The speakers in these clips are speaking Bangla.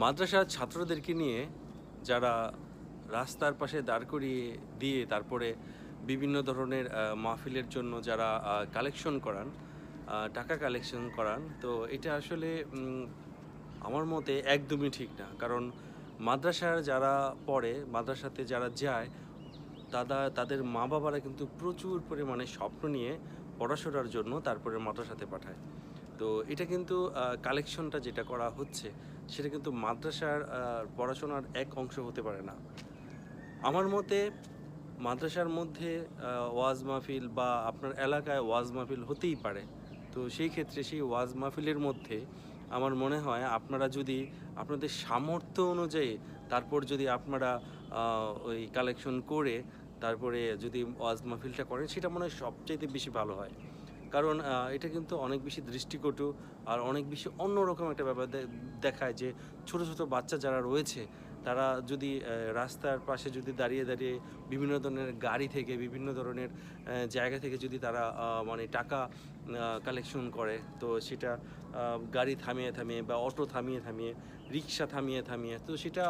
মাদ্রাসার ছাত্রদেরকে নিয়ে যারা রাস্তার পাশে দাঁড় করিয়ে দিয়ে তারপরে বিভিন্ন ধরনের মাহফিলের জন্য যারা কালেকশন করান টাকা কালেকশন করান, তো এটা আসলে আমার মতে একদমই ঠিক না। কারণ মাদ্রাসার যারা পড়ে, মাদ্রাসাতে যারা যায় তারা তাদের মা বাবারা কিন্তু প্রচুর পরিমাণে স্বপ্ন নিয়ে পড়াশোনার জন্য তারপরে মাদ্রাসাতে পাঠায়। তো এটা কিন্তু কালেকশনটা যেটা করা হচ্ছে সেটা কিন্তু মাদ্রাসার পড়াশোনার এক অংশ হতে পারে না। আমার মতে মাদ্রাসার মধ্যে ওয়াজ মাহফিল বা আপনার এলাকায় ওয়াজ মাহফিল হতেই পারে। তো সেই ক্ষেত্রে সেই ওয়াজ মাহফিলের মধ্যে আমার মনে হয় আপনারা যদি আপনাদের সামর্থ্য অনুযায়ী তারপর যদি আপনারা ওই কালেকশন করে তারপরে যদি ওয়াজ মাহফিলটা করেন, সেটা মনে হয় সবচাইতে বেশি ভালো হয়। কারণ এটা কিন্তু অনেক বেশি দৃষ্টিকটু আর অনেক বেশি অন্যরকম একটা ব্যাপার দেখায় যে ছোট ছোট বাচ্চা যারা রয়েছে, তারা যদি রাস্তার পাশে যদি দাঁড়িয়ে দাঁড়িয়ে বিভিন্ন ধরনের গাড়ি থেকে, বিভিন্ন ধরনের জায়গা থেকে যদি তারা মানে টাকা কালেকশন করে, তো সেটা গাড়ি থামিয়ে থামিয়ে বা অটো থামিয়ে থামিয়ে, রিক্সা থামিয়ে থামিয়ে, তো সেটা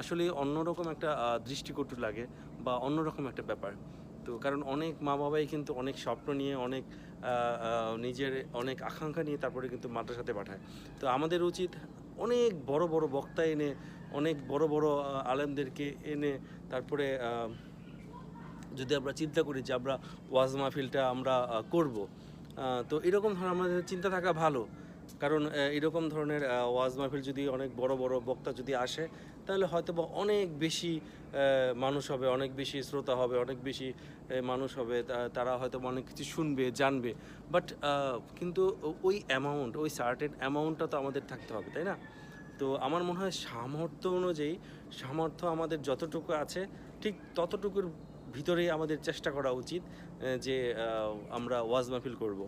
আসলে অন্যরকম একটা দৃষ্টিকটু লাগে বা অন্যরকম একটা ব্যাপার। তো কারণ অনেক মা বাবাই কিন্তু অনেক স্বপ্ন নিয়ে, অনেক নিজের অনেক আকাঙ্ক্ষা নিয়ে তারপরে কিন্তু মাদ্রাসাতে পাঠায়। তো আমাদের উচিত অনেক বড় বড় বক্তা এনে, অনেক বড় বড় আলেমদেরকে এনে তারপরে যদি আমরা চিন্তা করি যে আমরা ওয়াজ মাহফিলটা আমরা করব তো এরকম ধরনের আমাদের চিন্তা থাকা ভালো। কারণ এরকম ধরনের ওয়াজ মাহফিল যদি অনেক বড় বড় বক্তা যদি আসে তাহলে হয়তো বা অনেক বেশি মানুষ হবে, অনেক বেশি শ্রোতা হবে, অনেক বেশি মানুষ হবে তারা হয়তো অনেক কিছু শুনবে, জানবে। বাট কিন্তু ওই অ্যামাউন্ট ওই সার্টেন অ্যামাউন্টটা তো আমাদের থাকতে হবে, তাই না? তো আমার মনে হয় সামর্থ্য অনুযায়ী, সামর্থ্য আমাদের যতটুকু আছে, ঠিক ততটুকুর ভিতরেই আমাদের চেষ্টা করা উচিত যে আমরা ওয়াজ মাহফিল করব।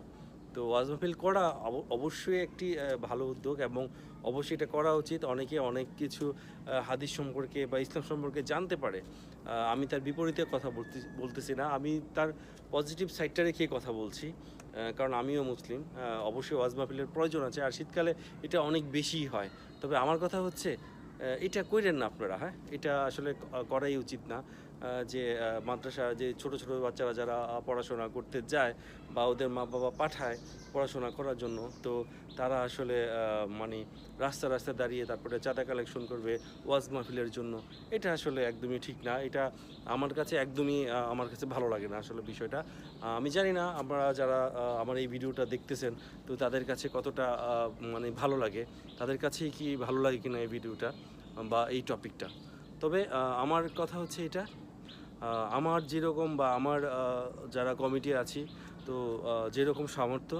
তো ওয়াজ মাহফিল করা অব- অবশ্যই একটি ভালো উদ্যোগ এবং অবশ্যই এটা করা উচিত। অনেকে অনেক কিছু হাদিস সম্পর্কে বা ইসলাম সম্পর্কে জানতে পারে। আমি তার বিপরীতে কথা বলতে, বলতেছি না। আমি তার পজিটিভ সাইডটা রেখে কথা বলছি কারণ আমিও মুসলিম। অবশ্যই ওয়াজ মাহফিলের প্রয়োজন আছে। আর শীতকালে এটা অনেক বেশি হয়। তবে আমার কথা হচ্ছে এটা কইরেন না আপনারা হ্যাঁ? এটা আসলে করাই উচিত না। যে মাদ্রাসা, যে ছোট ছোট বাচ্চারা যারা পড়াশোনা করতে যায় বা ওদের মা বাবা পাঠায় পড়াশোনা করার জন্য, তো তারা আসলে মানে রাস্তা রাস্তা দাঁড়িয়ে তারপরে চাঁদা কালেকশন করবে ওয়াজ মাহফিলের জন্য। এটা আসলে একদমই ঠিক না। এটা আমার কাছে একদমই আমার কাছে ভালো লাগে না আসলে বিষয়টা। আমি জানি না আপনারা যারা আমার এই ভিডিওটা দেখতেছেন, তো তাদের কাছে কতটা মানে ভালো লাগে। তাদের কাছেই কি ভালো লাগে কিনা এই ভিডিওটা বা এই টপিকটা তবে আমার কথা হচ্ছে এটা আমার যেরকম বা আমার যারা কমিটি আছি, তো যেরকম সামর্থ্য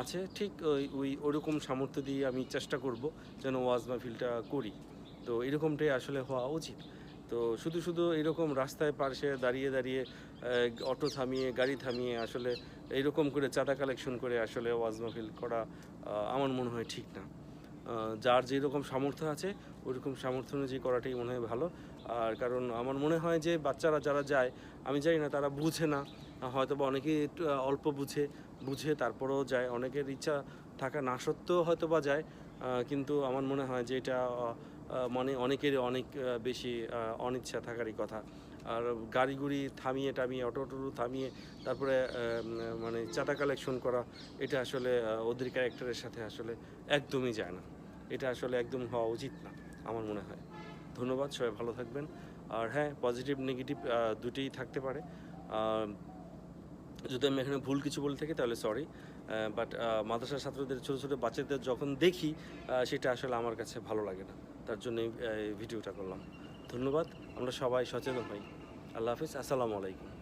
আছে, ঠিক ওই ওই, ওরকম সামর্থ্য দিয়ে আমি চেষ্টা করব যেন ওয়াজ মাহফিলটা করি। তো এরকমটাই আসলে হওয়া উচিত। তো শুধু শুধু এরকম রাস্তায় পাশে দাঁড়িয়ে দাঁড়িয়ে অটো থামিয়ে, গাড়ি থামিয়ে আসলে এরকম করে চাঁদা কালেকশন করে আসলে ওয়াজ মাহফিল করা আমার মনে হয় ঠিক না। যার যেরকম সামর্থ্য আছে ওইরকম সামর্থ্য অনুযায়ী করাটাই মনে হয় ভালো। আর কারণ আমার মনে হয় যে বাচ্চারা যারা যায়, আমি জানি না তারা বুঝে না। হয়তো বা অনেকেই অল্প বুঝে বুঝে তারপরেও যায়। অনেকের ইচ্ছা থাকা না সত্ত্বেও হয়তো বা যায় কিন্তু আমার মনে হয় যে এটা মানে অনেকের অনেক বেশি অনিচ্ছা থাকারই কথা। আর গাড়ি গুড়ি থামিয়ে টামিয়ে, অটো টটো থামিয়ে, তারপরে মানে চাঁদা কালেকশন করা, এটা আসলে ওদের ক্যারেক্টারের সাথে আসলে একদমই যায় না। এটা আসলে একদম হওয়া উচিত না, আমার মনে হয়। ধন্যবাদ, সবাই ভালো থাকবেন। আর হ্যাঁ পজিটিভ নেগেটিভ দুটিই থাকতে পারে। যদি আমি এখানে ভুল কিছু বলে থাকি তাহলে সরি বাট মাদ্রাসার ছাত্রদের, ছোটো ছোটো বাচ্চাদের যখন দেখি সেটা আসলে আমার কাছে ভালো লাগে না। তার জন্য এই ভিডিওটা করলাম। ধন্যবাদ। আমরা সবাই সচেতন হই। আল্লাহ হাফিজ। আসসালামু আলাইকুম।